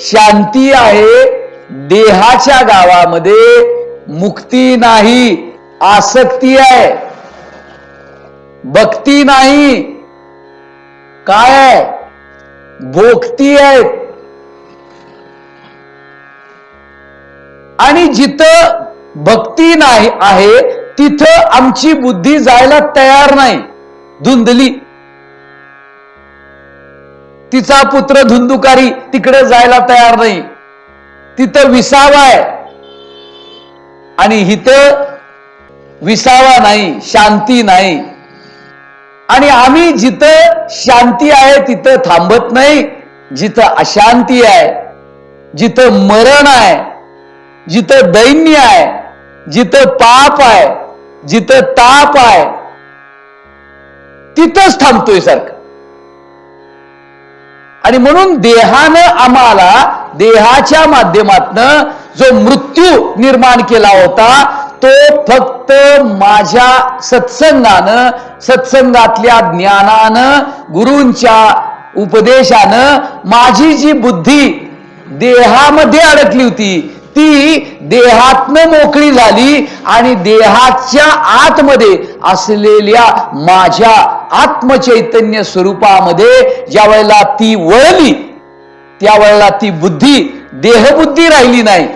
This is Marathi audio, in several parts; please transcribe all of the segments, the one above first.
शांती आहे देहाच्या गावामध्ये मुक्ती नाही आसक्ती आहे. भक्ती नाही. काय आहे? भोगती आहे आणि जिथं भक्ती नाही आहे तिथं आमची बुद्धी जायला तयार नाही. धुंदली. तिचा पुत्र धुंदुकारी तिकडे जायला तयार नाही. तिथं विसावा आहे. आणि इथं विसावा नाही शांती नाही. आणि आम्ही जिथं शांती आहे तिथं थांबत नाही. जिथं अशांती आहे जिथं मरण आहे जिथं दैन्य आहे जिथं पाप आहे जिथं ताप आहे तिथंच थांबतोय सारखं. आणि म्हणून देहानं आम्हाला देहाच्या माध्यमातनं जो मृत्यू निर्माण केला होता तो फक्त माझ्या सत्संगानं सत्संगातल्या ज्ञानानं गुरूंच्या उपदेशानं माझी जी बुद्धी देहामध्ये अडकली होती ती देहातनं मोकळी झाली आणि देहाच्या आतमध्ये असलेल्या माझ्या आत्मचैतन्य स्वरूपामध्ये ज्या वेळेला ती वळली त्यावेळेला ती बुद्धी देहबुद्धी राहिली नाही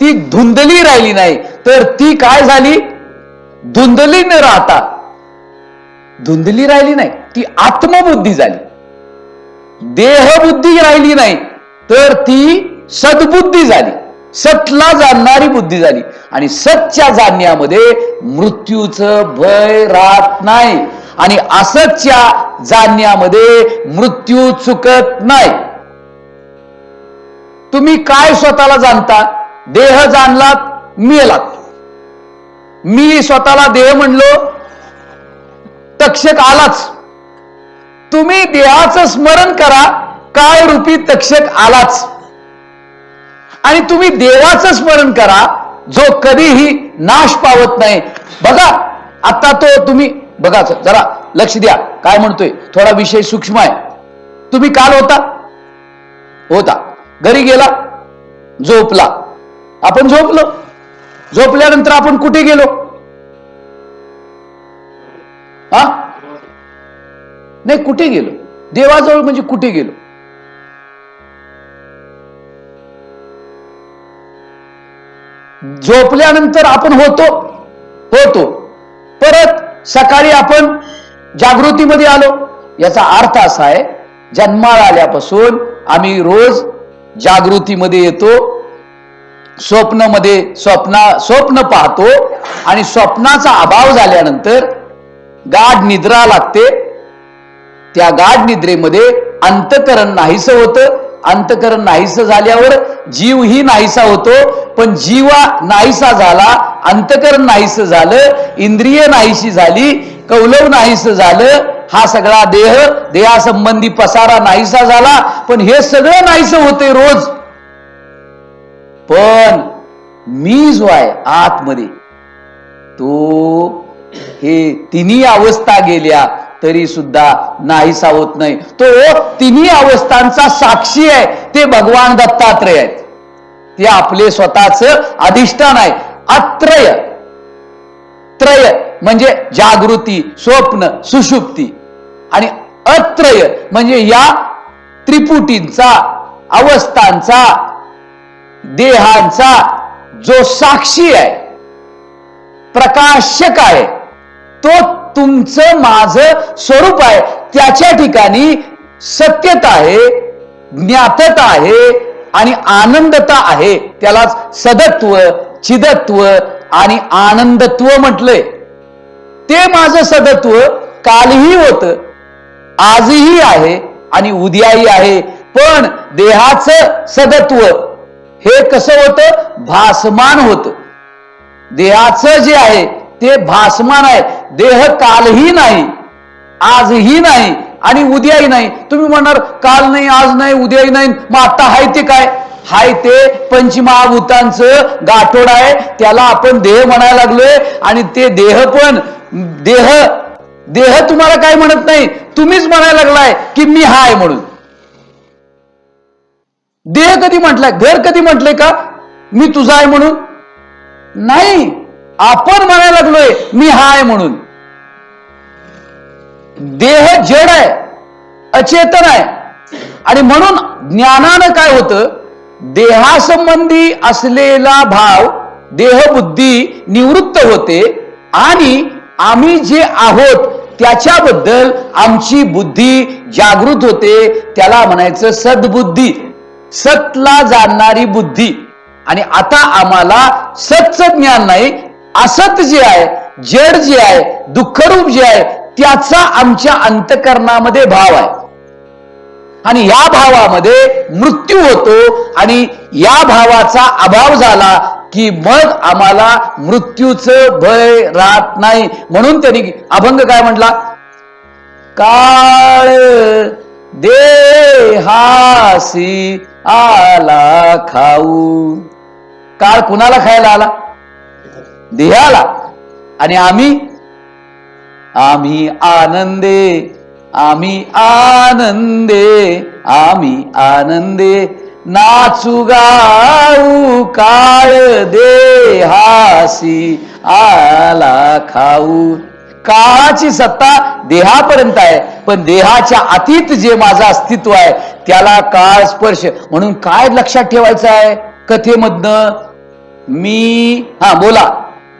ती धुंदली राहिली नाही तर ती काय झाली? धुंदली न राहता धुंदली राहिली नाही ती आत्मबुद्धी झाली. देहबुद्धी राहिली नाही तर ती सद्बुद्धी झाली. सतला जाणणारी बुद्धी झाली. आणि सतच्या जाणण्यामध्ये मृत्यूचं भय राहत नाही. आणि असतच्या जाणण्यामध्ये मृत्यू चुकत नाही. तुम्ही काय स्वतःला जाणता? देह जाणलात मेलात. मी स्वतःला देह म्हणलो तक्षक आलाच. तुम्ही देहाचं स्मरण करा काय रूपी तक्षक आलाच. आणि तुम्ही देवाचं स्मरण करा जो कधीही नाश पावत नाही. बघा आता तो तुम्ही बघा जरा लक्ष द्या काय म्हणतोय? थोडा विषय सूक्ष्म आहे. तुम्ही काल होता? होता. घरी गेला? झोपला. आपण झोपलो. झोपल्यानंतर आपण कुठे गेलो? हा? नाही कुठे गेलो? देवाजवळ म्हणजे कुठे गेलो? झोपल्यानंतर आपण होतो होतो. परत सकाळी आपण जागृतीमध्ये आलो. याचा अर्थ असा आहे जन्माला आल्यापासून आम्ही रोज जागृतीमध्ये येतो स्वप्नमध्ये स्वप्ना स्वप्न पाहतो आणि स्वप्नाचा अभाव झाल्यानंतर गाढ निद्रा लागते. त्या गाढ निद्रेमध्ये अंतकरण नाहीसं होतं. अंतकरण नाहीसं झाल्यावर जीव ही नाहीसा होतो. पण जीवा नाहीसा झाला अंतकरण नाहीसं झालं इंद्रिय नाहीशी झाली कौलव नाहीसं झालं हा सगळा देह देहासंबंधी पसारा नाहीसा झाला. पण हे सगळं नाहीसं होते रोज. पण मी जो आहे आतमध्ये तो हे तिन्ही अवस्था गेल्या तरी सुद्धा नाहीसा होत नाही. तो तिन्ही अवस्थांचा साक्षी आहे. ते भगवान दत्तात्रय आहेत. ते आपले स्वतःच अधिष्ठान आहे. अत्रय. त्रय म्हणजे जागृती स्वप्न सुषुप्ती. आणि अत्रय म्हणजे या त्रिपुटींचा अवस्थांचा देहांचा जो साक्षी आहे प्रकाशक आहे. तो तुमचं माझं स्वरूप आहे. त्याच्या ठिकाणी सत्यता आहे ज्ञातता आहे आणि आनंदता आहे. त्यालाच सदत्व चिदत्व आणि आनंदत्व म्हटलंय. ते माझं सदत्व कालही होत आजही आहे आणि उद्याही आहे. पण देहाचं सदत्व हे कसं होतं? भासमान होत. देहाचं जे आहे ते भासमान आहे देह कालही नाही आजही नाही आणि उद्याही नाही. तुम्ही म्हणणार काल नाही आज नाही उद्याही नाही मग आता हाय ते काय? हाय ते पंचमहाभूतांचं गाठोड आहे. त्याला आपण देह म्हणायला लागलोय आणि ते देह पण देह देह तुम्हाला काय म्हणत नाही? तुम्हीच म्हणायला लागलाय की मी हाय म्हणून. देह कधी म्हटलाय? घर कधी म्हटलंय का? मी तुझा आहे म्हणून? नाही. आपण म्हणायला लागलोय मी हा आहे म्हणून. देह जड आहे अचेतन आहे. आणि म्हणून ज्ञानानं काय होतं? देहासंबंधी असलेला भाव देहबुद्धी निवृत्त होते आणि आम्ही जे आहोत त्याच्याबद्दल आमची बुद्धी जागृत होते. त्याला म्हणायचं सद्बुद्धी. सतला जाणणारी बुद्धी. आणि आता आम्हाला सतचं ज्ञान नाही असत जे आहे जड जे आहे दुःखरूप जे आहे त्याचा आमच्या अंतकरणामध्ये भाव आहे. आणि या भावामध्ये मृत्यू होतो आणि या भावाचा अभाव झाला की मग आम्हाला मृत्यूचं भय राहत नाही. म्हणून त्यांनी अभंग काय म्हटला? काळ देहासी आला खाऊ. काळ कुणाला खायला आला? देहाला. आणि आम्ही आम्ही आनंदे आम्ही आनंदे आम्ही आनंदे. नाचू गाऊ काळ देहासी आला खाऊ. काळाची सत्ता देहापर्यंत आहे पण देहाच्या अतीत जे माझं अस्तित्व आहे त्याला काळ स्पर्श. म्हणून काय लक्षात ठेवायचं आहे? कथेमधनं मी हा बोला.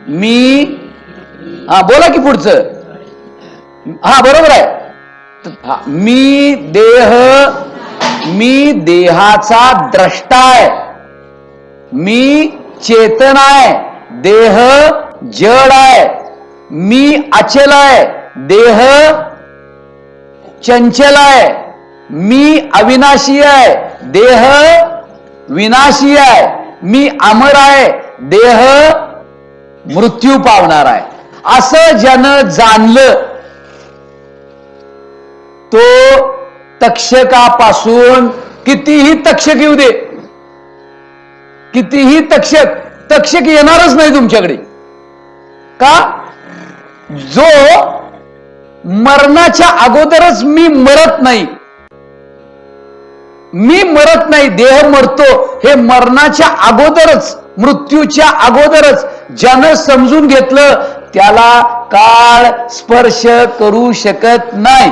मी हा बोला की पुढचं. हा बरोबर आहे. मी देह मी देहाचा द्रष्टा आहे. मी चेतन आहे. देह जड आहे. मी अचल आहे. देह चंचल आहे. मी अविनाशी आहे. देह विनाशी आहे. मी अमर आहे. देह मृत्यू पावणार आहे. असं ज्यानं जाणलं तो तक्षकापासून कितीही तक्षक येऊ दे कितीही तक्षक तक्षक येणारच नाही तुमच्याकडे. का? जो मरणाच्या अगोदरच मी मरत नाही. मी मरत नाही देह मरतो हे मरणाच्या अगोदरच. मृत्यूच्या अगोदरच ज्यानं समजून घेतलं त्याला काळ स्पर्श करू शकत नाही.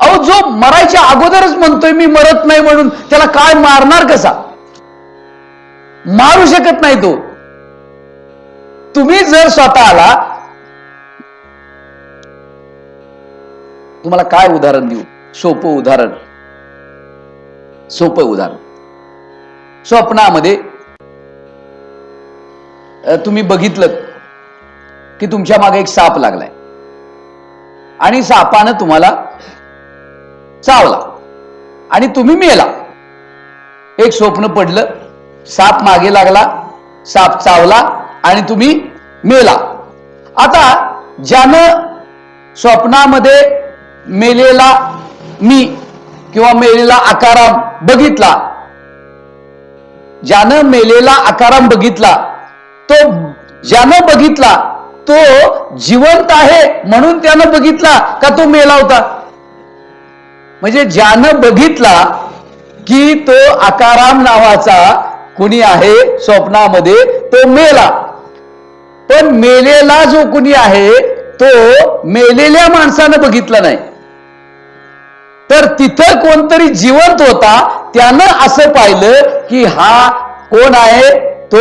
अहो जो मरायच्या अगोदरच म्हणतोय मी मरत नाही म्हणून त्याला काय मारणार कसा? मारू शकत नाही तो. तुम्ही जर स्वतःला तुम्हाला काय उदाहरण देऊ? सोपं उदाहरण. सोपं उदाहरण. स्वप्नामध्ये तुम्ही बघितलं की तुमच्या मागे एक साप लागलाय. आणि सापानं तुम्हाला चावला आणि तुम्ही मेला. एक स्वप्न पडलं साप मागे लागला साप चावला आणि तुम्ही मेला. आता ज्यानं स्वप्नामध्ये मेलेला मी किंवा मेलेला आकाराम बघितला ज्यानं मेलेला आकाराम बघितला तो ज्यानं बघितला तो जिवंत आहे म्हणून त्यानं बघितला का तो मेला होता? म्हणजे ज्यानं बघितला की तो आकाराम नावाचा कुणी आहे स्वप्नामध्ये तो मेला. पण मेलेला जो कुणी आहे तो मेलेल्या माणसानं बघितला नाही. तर तिथं कोणतरी जिवंत होता त्यानं असं पाहिलं की हा कोण आहे? तो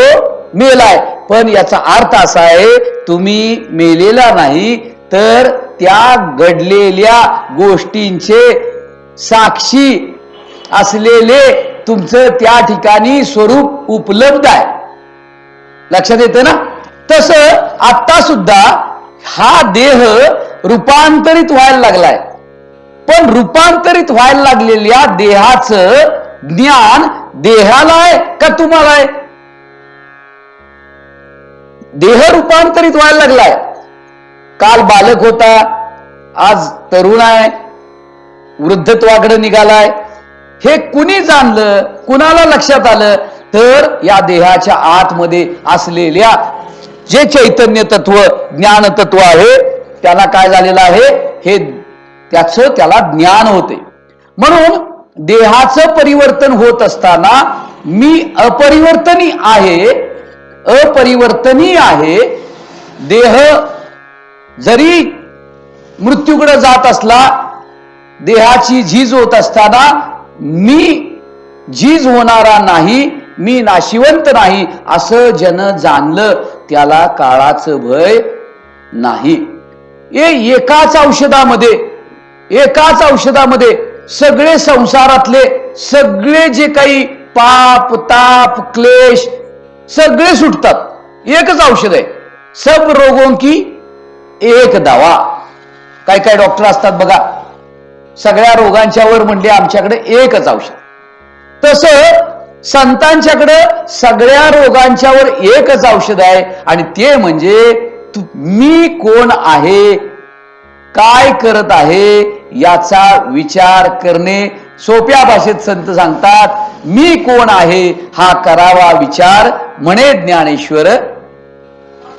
मेलाय पण याचा अर्थ असा आहे तुम्ही मेलेला नाही तर त्या घडलेल्या गोष्टींचे साक्षी असलेले तुमचं त्या ठिकाणी स्वरूप उपलब्ध आहे. लक्षात येतं ना? तस आता सुद्धा हा देह रूपांतरित व्हायला लागलाय. पण रूपांतरित व्हायला लागलेल्या देहाचं ज्ञान देहाला आहे का तुम्हाला आहे? देह रूपांतरित व्हायला लागलाय. काल बालक होता आज तरुण आहे वृद्धत्वाकडे निघालाय. हे कुणी जाणलं कुणाला लक्षात आलं? तर या देहाच्या आतमध्ये असलेल्या जे चैतन्य तत्व ज्ञान तत्व आहे त्याला काय झालेलं आहे? हे त्याच त्याला ज्ञान होते. म्हणून देहाचं परिवर्तन होत असताना मी अपरिवर्तनी आहे अपरिवर्तनीय आहे देह जरी मृत्यूकडे जात असला देहाची झीज होत असताना मी झीज होणारा नाही मी नाशिवंत नाही असं जन जाणलं त्याला काळाचं भय नाही. हे एकाच औषधामध्ये एकाच औषधामध्ये सगळे संसारातले सगळे जे काही पाप ताप क्लेश सगळे सुटतात. एकच औषध आहे. सब रोगों की एक दवा. काय काय डॉक्टर असतात बघा सगळ्या रोगांच्या वर म्हणले आमच्याकडे एकच औषध. तस संतांच्याकडे सगळ्या रोगांच्यावर एकच औषध आहे. आणि ते म्हणजे मी कोण आहे? काय करत आहे? याचा विचार करणे सोप्या भाषेत संत सांगतात मी कोण आहे हा करावा विचार म्हणे ज्ञानेश्वर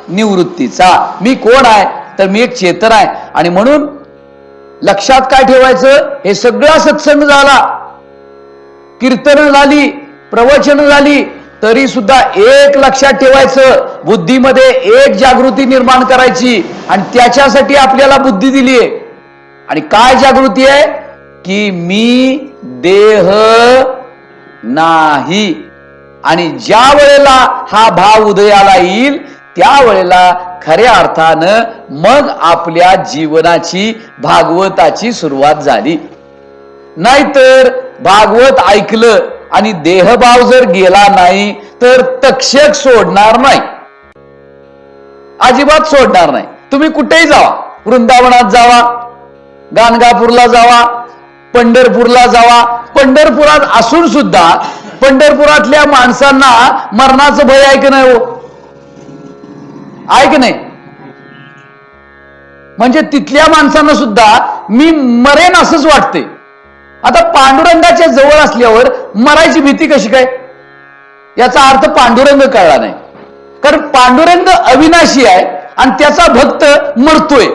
निवृत्तीचा. मी कोण आहे? तर मी एक चेतन आहे. आणि म्हणून लक्षात काय ठेवायचं? हे सगळा सत्संग झाला. कीर्तन झाली प्रवचन झाली तरी सुद्धा एक लक्षात ठेवायचं बुद्धीमध्ये एक जागृती निर्माण करायची. आणि त्याच्यासाठी आपल्याला बुद्धी दिली आहे आणि काय जागृती आहे? की मी देह नाही. आणि ज्या वेळेला हा भाव उदयाला येईल त्या वेळेला खऱ्या अर्थानं मग आपल्या जीवनाची भागवताची सुरुवात झाली. नाहीतर भागवत ऐकलं आणि देहभाव जर गेला नाही तर तक्षक सोडणार नाही. अजिबात सोडणार नाही. तुम्ही कुठेही जावा. वृंदावनात जावा. गाणगापूरला जावा पंढरपूरला जावा. पंढरपुरात असून सुद्धा पंढरपुरातल्या माणसांना मरणाचं भय आहे की नाही हो? आहे की नाही? म्हणजे तिथल्या माणसांना सुद्धा मी मरेन असंच वाटते आता पांडुरंगाच्या जवळ असल्यावर मरायची भीती कशी काय? याचा अर्थ पांडुरंग कळला नाही. कारण पांडुरंग अविनाशी आहे आणि त्याचा भक्त मरतोय.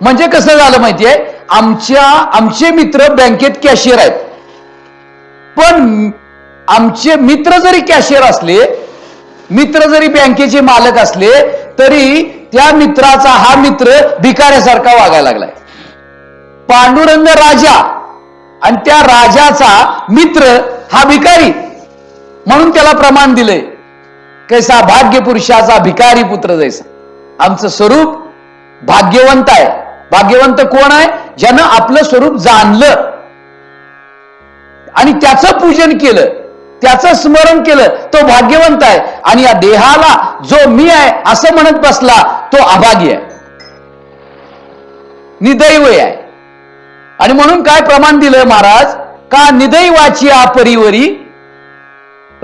म्हणजे कसं झालं माहितीये? आमच्या आमचे मित्र बँकेत कॅशियर आहेत. पण आमचे मित्र जरी कॅशियर असले मित्र जरी बँकेचे मालक असले तरी त्या मित्राचा हा मित्र भिकाऱ्यासारखा वागायला लागलाय. पांडुरंग राजा आणि त्या राजाचा मित्र हा भिकारी. म्हणून त्याला प्रमाण दिलंय. कैसा भाग्य पुरुषाचा भिकारी पुत्र जैसा. आमचं स्वरूप भाग्यवंत आहे. भाग्यवंत कोण आहे? ज्यानं आपलं स्वरूप जाणलं. आणि त्याचं पूजन केलं त्याचं स्मरण केलं तो भाग्यवंत आहे. आणि या देहाला जो मी आहे असं म्हणत बसला तो अभागी आहे. निदैव आहे. आणि म्हणून काय प्रमाण दिलं महाराज? का निदैवाची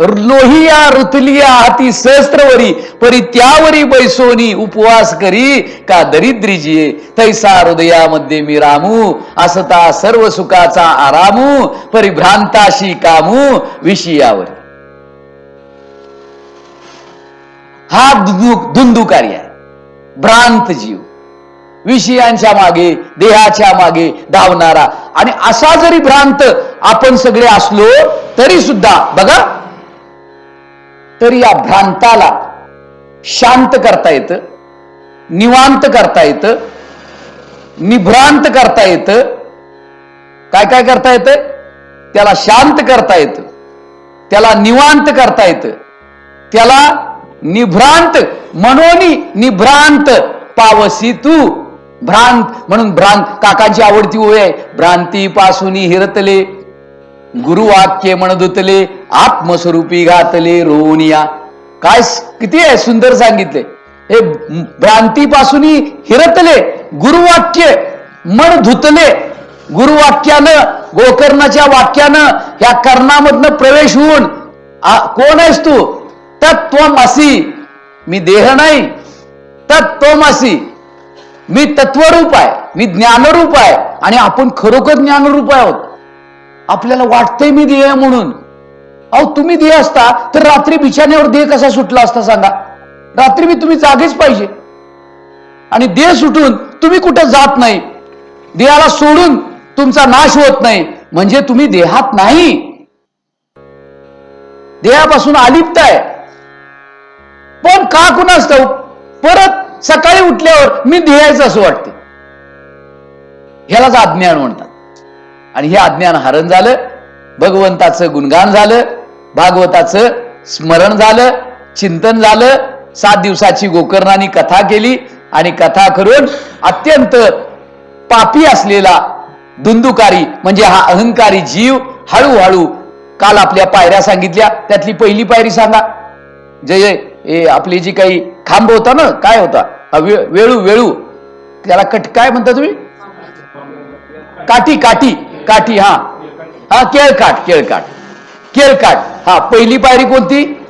लोहिया रुतलिया हाती सहस्त्रवरी परी त्यावरी बैसोनी उपवास करी का दरिद्रीजिये तैसा हृदयामध्ये मी रामू असता सर्व सुखाचा आरामू परिभ्रांताशी कामू विषयावरी. हा धुंदुकारी आहे. भ्रांत जीव. विषयांच्या मागे देहाच्या मागे धावणारा. आणि असा जरी भ्रांत आपण सगळे असलो तरी सुद्धा बघा तर या भ्रांताला शांत करता येतं निवांत करता येतं निभ्रांत करता येतं. काय काय करता येतं? त्याला शांत करता येतं त्याला निवांत करता येतं त्याला निभ्रांत मनोनी निभ्रांत पावसी तू. भ्रांत म्हणून भ्रांत काकांची आवडती ओळ आहे भ्रांतीपासून हिरतले गुरुवाक्य म्हणदुतले आत्मस्वरूपी घातले रोनिया काय किती आहे सुंदर सांगितले. हे भ्रांतीपासूनही हिरतले गुरुवाक्य मन धुतले. गुरुवाक्यानं गोकर्णाच्या वाक्यानं या कर्णामधनं प्रवेश होऊन कोण आहेस तू? तत्वमसी मी देह नाही तत्वमसी मी तत्वरूप आहे मी ज्ञानरूप आहे आणि आपण खरोखर ज्ञानरूप आहोत. आपल्याला वाटतंय मी देह म्हणून. अहो तुम्ही दे असता तर रात्री बिछाण्यावर देह कसा सुटला असता सांगा. रात्री मी तुम्ही जागेच पाहिजे. आणि देह सुटून तुम्ही कुठं जात नाही. देहाला सोडून तुमचा नाश होत नाही. म्हणजे तुम्ही देहात नाही. देहापासून अलिप्त आहे. पण का कुणास ठाऊक? परत सकाळी उठल्यावर मी देहायचं असं वाटते. ह्यालाच अज्ञान म्हणतात. आणि हे अज्ञान हरण झालं. भगवंताचं गुणगान झालं. भागवताचं स्मरण झालं चिंतन झालं सात दिवसाची गोकर्णानी कथा केली आणि कथा करून अत्यंत पापी असलेला दुंदुकारी म्हणजे हा अहंकारी जीव हळूहळू काल आपल्या पायऱ्या सांगितल्या. त्यातली पहिली पायरी सांगा. जय हे आपली जी काही खांब होता ना काय होता? वे- वेळू वेळू. त्याला कट काय म्हणता तुम्ही? काठी काठी काठी हा. हा केळकाठ केळकाठ. केळकाठ हा पहिली पायरी कोणती?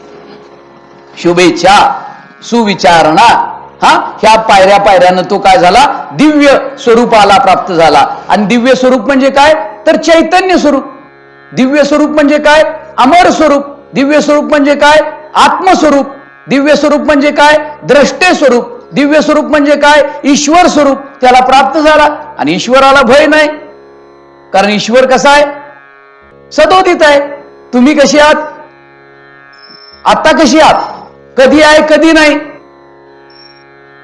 शुभेच्छा सुविचारणा. हा ह्या पायऱ्या पायऱ्यानं तो काय झाला? दिव्य स्वरूपाला प्राप्त झाला. आणि दिव्य स्वरूप म्हणजे काय? तर चैतन्य स्वरूप. दिव्य स्वरूप म्हणजे काय? अमर स्वरूप. दिव्य स्वरूप म्हणजे काय? आत्मस्वरूप. दिव्य स्वरूप म्हणजे काय? द्रष्टे स्वरूप. दिव्य स्वरूप म्हणजे काय? ईश्वर स्वरूप. त्याला प्राप्त झाला. आणि ईश्वराला भय नाही. कारण ईश्वर कसा आहे? सदोदित आहे. तुम्ही कशी आहात? आता कशी आहात? कधी आहे कधी नाही?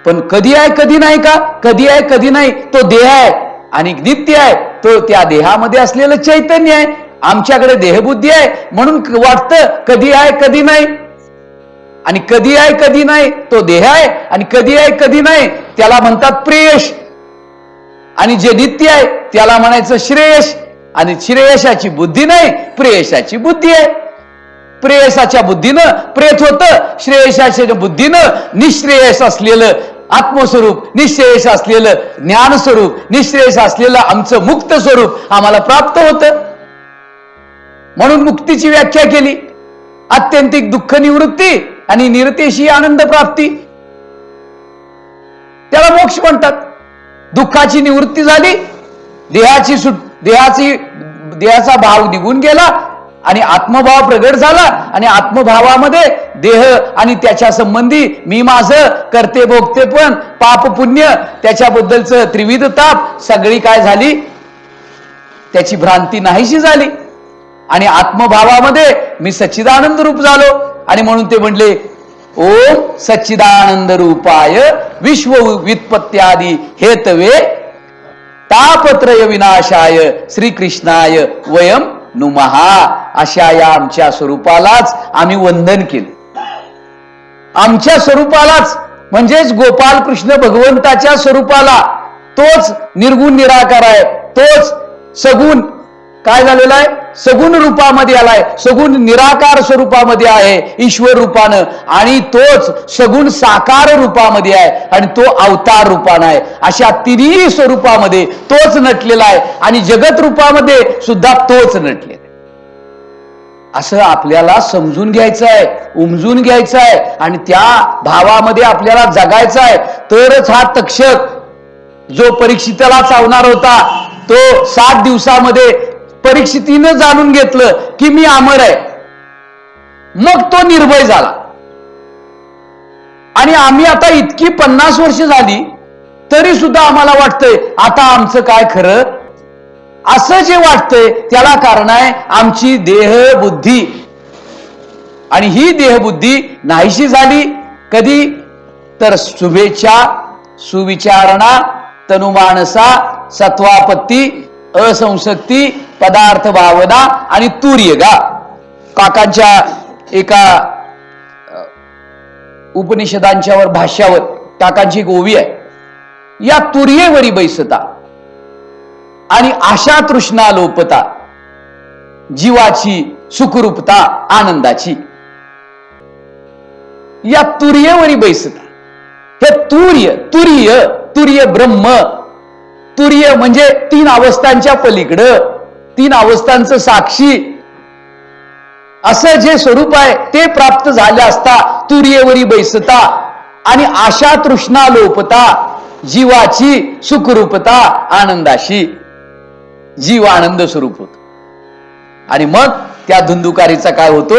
पण कधी आहे कधी नाही का? कधी आहे कधी नाही तो देह आहे आणि नित्य आहे. तो त्या देहामध्ये असलेलं चैतन्य आहे. आमच्याकडे देहबुद्धी आहे. म्हणून वाटतं कधी आहे कधी नाही. आणि कधी आहे कधी नाही तो देह आहे. आणि कधी आहे कधी नाही त्याला म्हणतात प्रेयश. आणि जे नित्य आहे त्याला म्हणायचं श्रेयश. आणि श्रेयशाची बुद्धी नाही प्रेयशाची बुद्धी आहे. प्रेयसाच्या बुद्धीनं प्रेत होत श्रेयशाच्या बुद्धीनं निश्रेयस असलेलं आत्मस्वरूप निश्रेयस असलेलं ज्ञान स्वरूप निश्रेयस असलेलं आमचं मुक्त स्वरूप आम्हाला प्राप्त होतं. म्हणून मुक्तीची व्याख्या केली. आत्यंतिक दुःख निवृत्ती आणि निरतेशी आनंद प्राप्ती. त्याला मोक्ष म्हणतात. दुःखाची निवृत्ती झाली देहाची सुट देहाची देहाचा भाव निघून गेला आणि आत्मभाव प्रगट झाला आणि आत्मभावामध्ये देह आणि त्याच्या संबंधी मी माझं करते भोगते पण पाप पुण्य त्याच्याबद्दलचं त्रिविध ताप सगळी काय झाली? त्याची भ्रांती नाहीशी झाली. आणि आत्मभावामध्ये मी सच्चिदानंद रूप झालो. आणि म्हणून ते म्हणले ओम सच्चिदानंद रूपाय विश्व व्युत्पत्त्यादी हेतवे तापत्रय विनाशाय श्रीकृष्णाय वयम नुमहा अशा या आमच्या स्वरूपालाच आम्ही वंदन केलं. आमच्या स्वरूपालाच म्हणजेच गोपाल कृष्ण भगवंताच्या स्वरूपाला तोच निर्गुण निराकार आहे तोच सगुण काय झालेलं आहे? सगुण रूपामध्ये आलाय. सगुण निराकार स्वरूपामध्ये आहे ईश्वर रूपानं. आणि तोच सगुण साकार रूपामध्ये आहे आणि तो अवतार रूपानं आहे. अशा तिन्ही स्वरूपामध्ये तोच नटलेला आहे. आणि जगत रूपामध्ये सुद्धा तोच नटलेला आहे. असं आपल्याला समजून घ्यायचं आहे उमजून घ्यायचं आहे आणि त्या भावामध्ये आपल्याला जगायचं आहे. तरच हा तक्षक जो परीक्षिताला चावणार होता तो सात दिवसामध्ये परीक्षितीनं जाणून घेतलं की मी अमर आहे. मग तो निर्भय झाला. आणि आम्ही आता इतकी पन्नास वर्ष झाली तरी सुद्धा आम्हाला वाटतंय आता आमचं काय खरं? असं जे वाटतंय त्याला कारण आहे आमची देहबुद्धी. आणि ही देहबुद्धी नाहीशी झाली कधी? तर शुभेच्छा सुविचारणा तनुमानसा सत्वापत्ती असंसक्ती पदार्थ भावना आणि तुर्यगा काकांच्या एका उपनिषदांच्यावर भाष्यावर काकांची एक ओवी आहे. या तुर्येवरी बैसता आणि आशा तृष्णा लोपता जीवाची सुखरूपता आनंदाची. या तुर्येवरी बैसता. हे तुर्य तुर्य तुर्य ब्रह्म तुर्य म्हणजे तीन अवस्थांच्या पलीकडं. तीन अवस्थांचं साक्षी. असं जे स्वरूप आहे ते प्राप्त झाले असता तुर्यवरी बैसता आणि आशा तृष्णा लोपता जीवाची सुखरूपता आनंदाशी. जीव आनंद स्वरूप होत. आणि मग त्या धुंदुकारीचा काय होतो?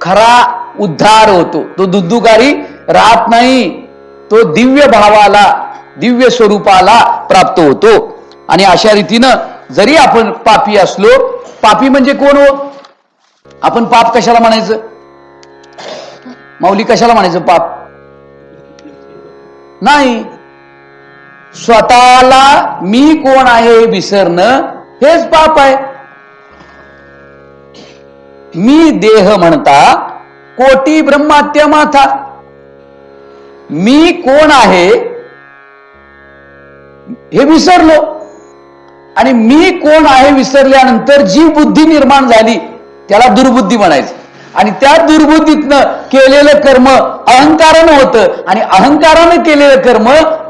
खरा उद्धार होतो. तो धुंदुकारी राहत नाही. तो दिव्य भावाला दिव्य स्वरूपाला प्राप्त होतो. आणि अशा रीतीनं जरी आपण पापी असलो पापी म्हणजे कोण हो? आपण पाप कशाला म्हणायचं? माऊली कशाला म्हणायचं पाप? नाही. स्वतःला मी कोण आहे हे विसरणं हेच पाप आहे. मी देह म्हणता कोटी ब्रह्मात्य माथा मी कोण आहे हे विसरलो. आणि मी कोण आहे विसरल्यानंतर जी बुद्धी निर्माण झाली त्याला दुर्बुद्धी म्हणायचं. आणि त्या दुर्बुद्धीतनं केलेलं कर्म अहंकारानं होतं. आणि अहंकारानं केलेलं कर्म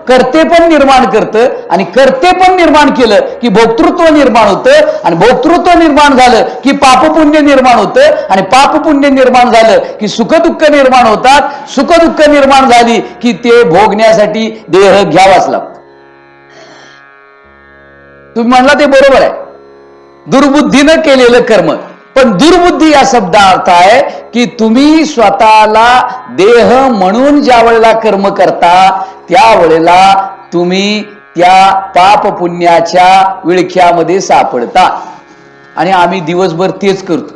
कर्ते पण निर्माण करतं. आणि कर्ते पण निर्माण केलं की भोक्तृत्व निर्माण होतं. आणि भोक्तृत्व निर्माण झालं की पापपुण्य निर्माण होतं. आणि पापपुण्य निर्माण झालं की सुखदुःख निर्माण होतात. सुखदुःख निर्माण झाली की ते भोगण्यासाठी देह घ्यावाच लागतो. तुम्ही म्हणला ते बरोबर आहे. दुर्बुद्धीनं केलेलं कर्म. पण दुर्बुद्धी या शब्दा अर्थ आहे की तुम्ही स्वतःला देह म्हणून ज्या वेळेला कर्म करता त्यावेळेला तुम्ही त्या पाप पुण्याच्या विळख्यामध्ये सापडता. आणि आम्ही दिवसभर तेच करतो.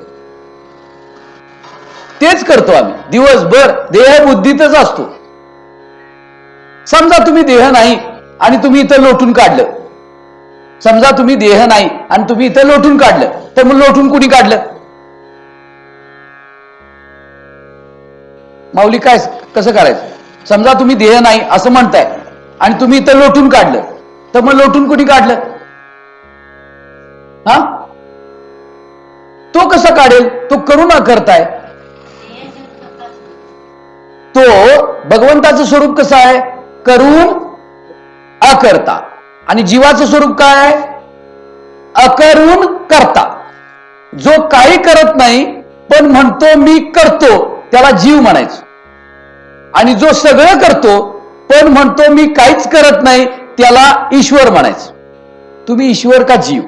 तेच करतो आम्ही. दिवसभर देहबुद्धीतच असतो. समजा तुम्ही देह नाही आणि तुम्ही इथं लोटून काढलं. समजा तुम्ही देह नाही आणि तुम्ही इथं लोटून काढलं तर मग लोटून कुणी काढलं? माऊली काय कसं करायचं? समजा तुम्ही देह नाही असं म्हणताय आणि तुम्ही इथं लोटून काढलं तर मग लोटून कुणी काढलं? हा? तो कसा काढेल? तो करू न करताय. तो भगवंताचं स्वरूप कसं आहे? करून अकर्ता. आणि जीवाचं स्वरूप काय आहे? अकरून करता. जो काही करत नाही पण म्हणतो मी करतो. त्याला जीव म्हणायचं. आणि जो सगळं करतो पण म्हणतो मी काहीच करत नाही त्याला ईश्वर म्हणायचं. तुम्ही ईश्वर का जीव?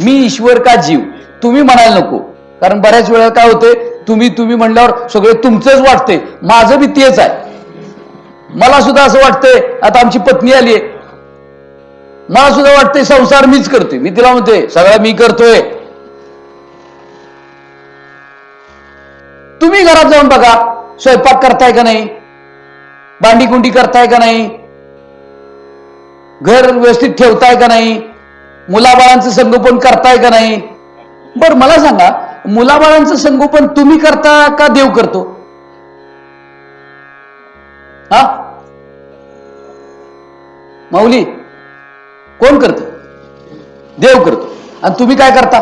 मी ईश्वर का जीव? तुम्ही म्हणायला नको. कारण बऱ्याच वेळा काय होते तुम्ही तुम्ही म्हणल्यावर सगळे तुमचंच वाटते माझं बी तेच आहे. मला सुद्धा असं वाटतंय आता आमची पत्नी आली आहे मला सुद्धा वाटतंय संसार मीच करते मी तिला म्हणते सगळं मी करतोय. तुम्ही घरात जाऊन बघा स्वयंपाक करताय का नाही? भांडी कुंडी करताय का नाही? घर व्यवस्थित ठेवताय का नाही? मुलाबाळांचं संगोपन करताय का नाही? बर मला सांगा मुलाबाळांचं संगोपन तुम्ही करता का देव करतो? हा? माऊली कोण करत? देव करतो. आणि तुम्ही काय करता?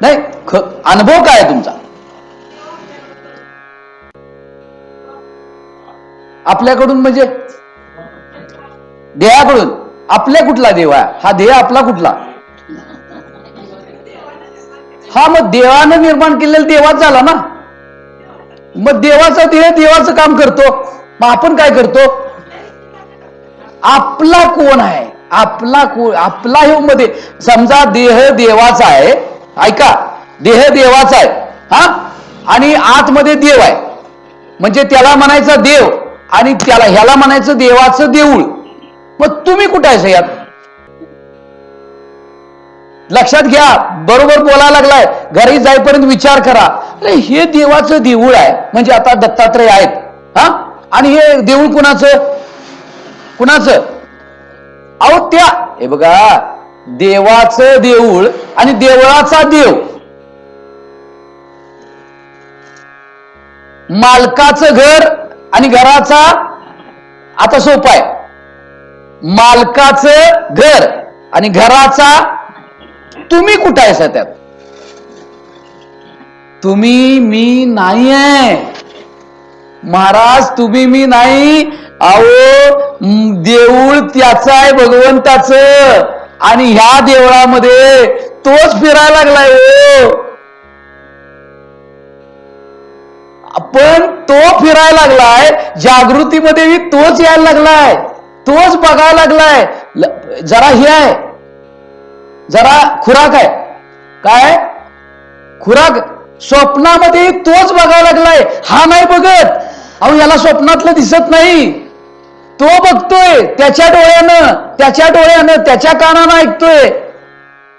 नाही ख अनुभव काय आहे तुमचा? आपल्याकडून म्हणजे? देहाकडून. आपल्या कुठला देव आहे? हा देह आपला कुठला? हा मग देवानं निर्माण केलेला देवाच झाला ना. मग देवाचा देह देवाचं काम करतो. मग आपण काय करतो? आपला कोण आहे? आपला कोण आपला हे मध्ये समजा देह देवाचा आहे ऐका देह देवाचा आहे हा? आणि आतमध्ये देव आहे. म्हणजे त्याला म्हणायचं देव आणि त्याला ह्याला म्हणायचं देवाचं देऊळ. मग तुम्ही कुठे आहे यात लक्षात घ्या बरोबर बोलायला लागलाय. घरी जाईपर्यंत विचार करा. अरे हे देवाचं देऊळ आहे. म्हणजे आता दत्तात्रय आहेत. हा? आणि हे देऊळ कुणाचं? कुणाचं? अहो त्या हे बघा देवाचं देऊळ आणि देवळाचा देव. मालकाचं घर आणि घराचा आता सोपं आहे. मालकाचं घर आणि घराचा तुम्ही कुठं आहे त्यात तुम्ही मी नाही आहे. महाराज तुम्ही मी नाही. अहो देऊळ त्याचं आहे भगवंताच. आणि ह्या देवळामध्ये तोच फिरायला लागलाय हो. पण तो फिरायला लागलाय जागृतीमध्ये तोच यायला लागलाय. तोच बघायला लागलाय. जरा हे आहे. जरा खुराक आहे. काय? खुराक स्वप्नामध्ये तोच बघायला लागलाय. हा नाही बघत. अहो याला स्वप्नातलं दिसत नाही. तो बघतोय त्याच्या डोळ्यानं त्याच्या डोळ्यानं त्याच्या कानानं ऐकतोय.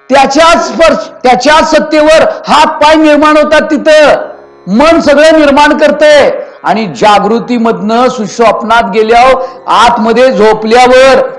त्याच्याच स्पर्श त्याच्या सत्तेवर हात पाय निर्माण होतात तिथं. मन सगळं निर्माण करतंय. आणि जागृतीमधनं सुस्वप्नात गेल्यावर आतमध्ये झोपल्यावर